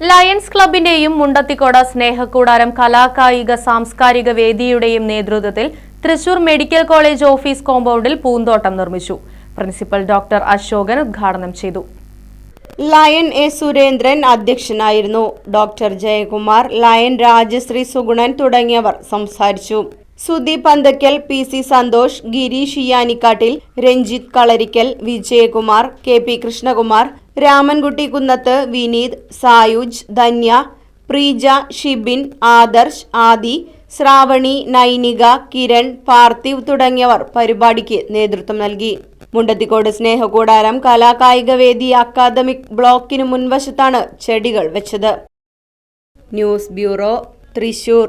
Lions ക്ലബിന്റെയും മുണ്ടത്തിക്കോട സ്നേഹക്കൂടാരം കലാകായിക സാംസ്കാരിക വേദിയുടെയും നേതൃത്വത്തിൽ തൃശൂർ മെഡിക്കൽ കോളേജ് ഓഫീസ് കോമ്പൗണ്ടിൽ പൂന്തോട്ടം നിർമ്മിച്ചു. പ്രിൻസിപ്പൽ ഡോക്ടർ അശോകൻ ഉദ്ഘാടനം ചെയ്തു. ലയൺ എ സുരേന്ദ്രൻ അധ്യക്ഷനായിരുന്നു. ഡോക്ടർ ജയകുമാർ ലയൺ രാജശ്രീ സുഗുണൻ തുടങ്ങിയവർ സംസാരിച്ചു. Sudeep Panthakkal P C Santhosh Gireesh Iyanikkattil Ranjith Kalarikkal Vijayakumar K P Krishnakumar Ramankutty Kunnath Vineeth Sayuj Dhanya Preeja Shibin Adarsh Aadi Shravani Nainika Kiran Parthiv തുടങ്ങിയവർ പരിപാടിക്ക് നേതൃത്വം നൽകി. മുണ്ടത്തിക്കോട് സ്നേഹകൂടാരം കലാകായിക വേദി അക്കാദമിക് ബ്ലോക്കിന് മുൻവശത്താണ് ചെടികൾ വെച്ചത്. News bureau Thrissur.